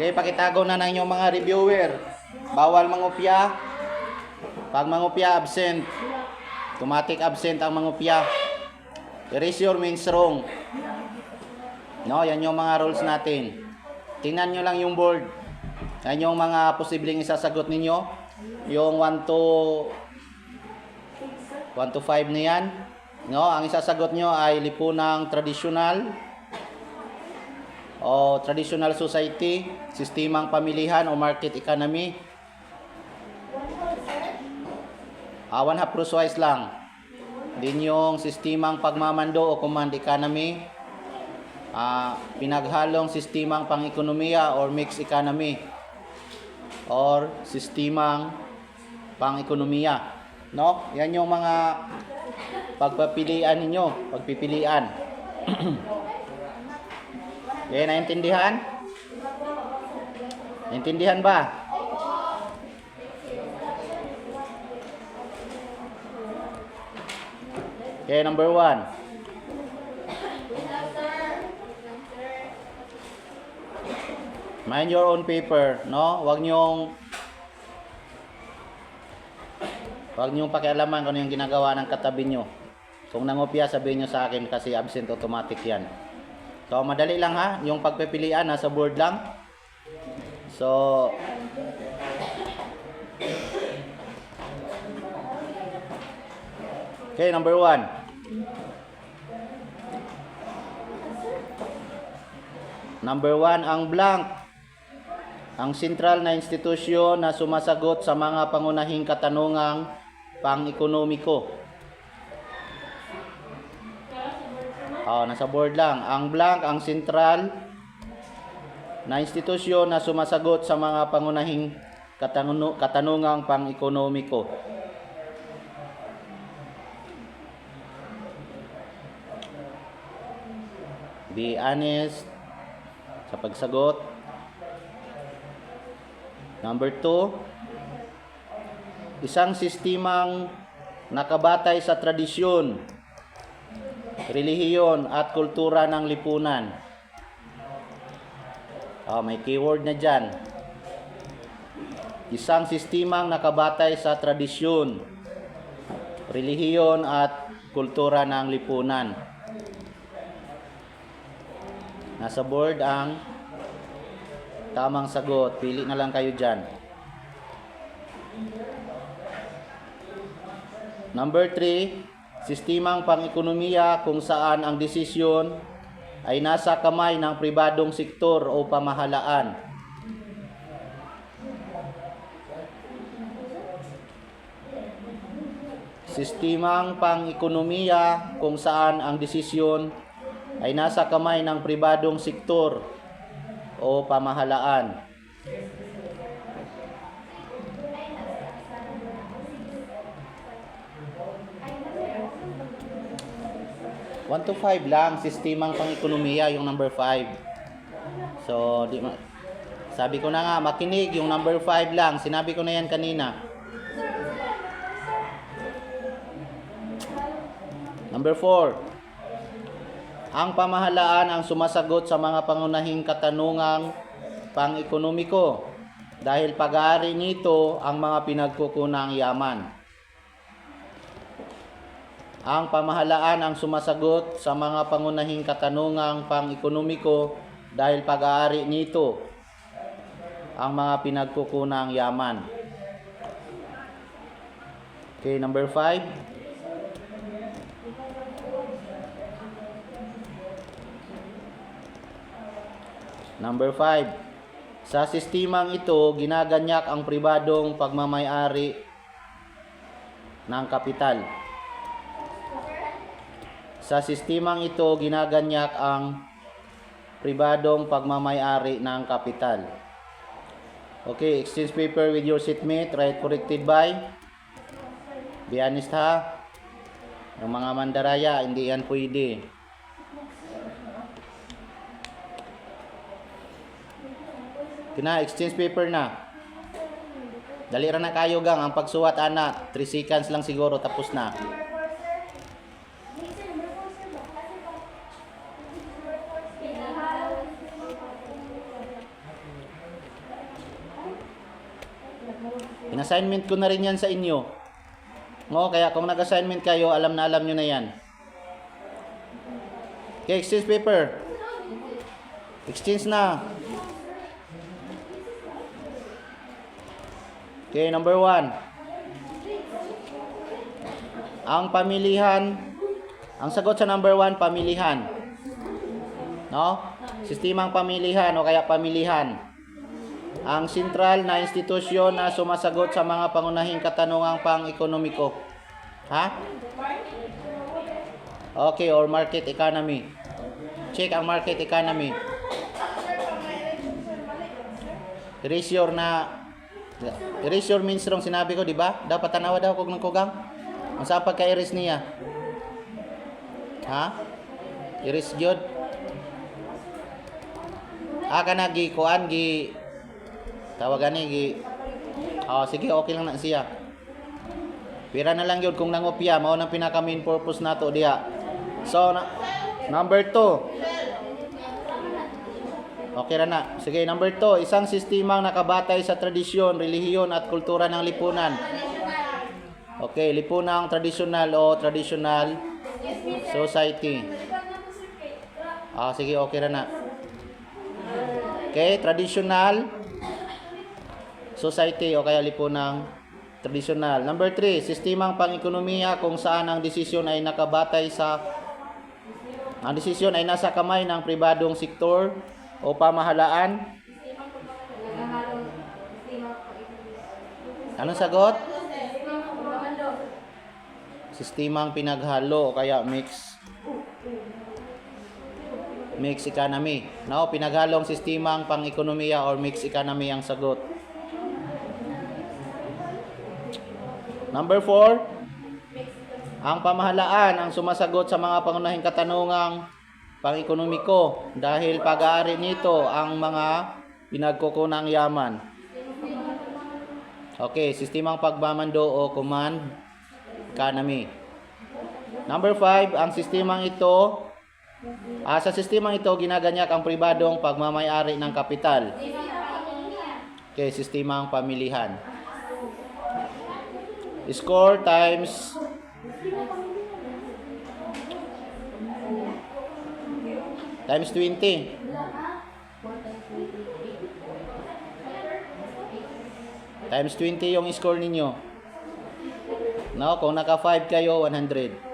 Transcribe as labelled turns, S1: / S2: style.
S1: Okay, pakitago na ng inyong mga reviewer. Bawal mangupya. Pag mangupya, absent. Automatic absent ang mangupya. Erasure means wrong. No, yan yung mga rules natin. Tingnan nyo lang yung board. Yan yung mga posibleng isasagot ninyo. Yung 1 to 1 to 5 na yan. No, ang isasagot nyo ay lipunang tradisyonal o traditional society, sistemang pamilihan o market economy. Ah, one half cruise lang. Din yung sistemang pagmamando o command economy. Ah, pinaghalong sistemang pang-ekonomiya or mixed economy or sistemang pang-ekonomiya. No? Yan yung mga pagpapilian ninyo, pagpipilian. Okay, naintindihan? Naintindihan ba? Okay, number one. Mind your own paper, no? Huwag niyong Huwag niyong pakialaman kung ano yung ginagawa ng katabi niyo. Kung nangopya, sabihin niyo sa akin kasi absent automatic yan. So, madali lang ha. Yung pagpipilian, nasa board lang. So, okay, number one. Number one, ang blank. Ang sentral na institusyon na sumasagot sa mga pangunahing katanungang pang-ekonomiko. Oh, nasa board lang. Ang blank, ang sentral na institusyon na sumasagot sa mga pangunahing katanu- katanungang pang-ekonomiko. Be honest sa pagsagot. Number two, isang sistemang nakabatay sa tradisyon, relihiyon at kultura ng lipunan. Oh, may keyword na dyan. Isang sistemang nakabatay sa tradisyon, relihiyon at kultura ng lipunan. Nasa board ang tamang sagot. Pili na lang kayo dyan. Number 3, sistemang pang-ekonomiya kung saan ang desisyon ay nasa kamay ng pribadong sektor o pamahalaan. Sistemang pang-ekonomiya kung saan ang desisyon ay nasa kamay ng pribadong sektor o pamahalaan. One to five lang, sistemang pang-ekonomiya yung number 5. So, di ma- sabi ko na nga, makinig yung number 5 lang. Sinabi ko na yan kanina. Number 4. Ang pamahalaan ang sumasagot sa mga pangunahing katanungang pang-ekonomiko dahil pag-aari nito ang mga pinagkukunang yaman. Ang pamahalaan ang sumasagot sa mga pangunahing katanungang pang-ekonomiko dahil pag-aari nito ang mga pinagkukunang yaman. Okay, number 5. Number 5. Sa sistemang ito, ginaganyak ang pribadong pagmamayari ng kapital. Sa sistemang ito, ginaganyak ang pribadong pagmamayari ng kapital. Okay, exchange paper with your seatmate, right corrected by. Be honest ha. Yung mga mandaraya, hindi yan pwede. Kina, exchange paper na. Dali na kayo gang ang pagsuwat ana, 3 seconds lang siguro tapos na. In-assignment ko na rin yan sa inyo. No, kaya kung nag-assignment kayo, alam na alam nyo na yan. Okay, exchange paper. Exchange na. Okay, number one. Ang pamilihan, ang sagot sa number one, pamilihan. No? Sistemang pamilihan o kaya pamilihan. Ang sentral na institusyon na sumasagot sa mga pangunahing katanungang pang-ekonomiko. Ha? Okay, or market economy. Check ang market economy. Erase your na Erase your means wrong sinabi ko, di ba? Dapat tanawa daw kog ng kugang. Ang sa pagka-erase niya. Ha? Erase gyud. Ah, kana gi kuan gi tawagan ni gi Oh, sige, okay lang na siya. Pira na lang yun kung nangopya, mao nang pinaka main purpose nato diha. So, na, number 2. Okay ra na. Sige, number 2, isang sistemang nakabatay sa tradisyon, relihiyon at kultura ng lipunan. Okay, lipunang tradisyonal o traditional society. Ah, sige, okay ra na. Okay, traditional society o kaya lipunang tradisyonal. Number 3, sistemang pang-ekonomiya kung saan ang desisyon ay nakabatay sa ang desisyon ay nasa kamay ng pribadong sektor o pamahalaan. Anong sagot? Sistemang pinaghalo o kaya mix mix economy. No, pinaghalong sistemang pang-ekonomiya or mix economy ang sagot. Number 4, ang pamahalaan ang sumasagot sa mga pangunahing katanungang pang-ekonomiko dahil pag-aari nito ang mga pinagkukunang yaman. Okay, sistemang pagmamando o command economy. Number 5, ang sistemang ito ah, sa sistemang ito ginaganyak ang pribadong pagmamayari ng kapital. Okay, sistemang pamilihan. Score times times 20. Times 20 yung score ninyo. No, kung naka 5 kayo, 100.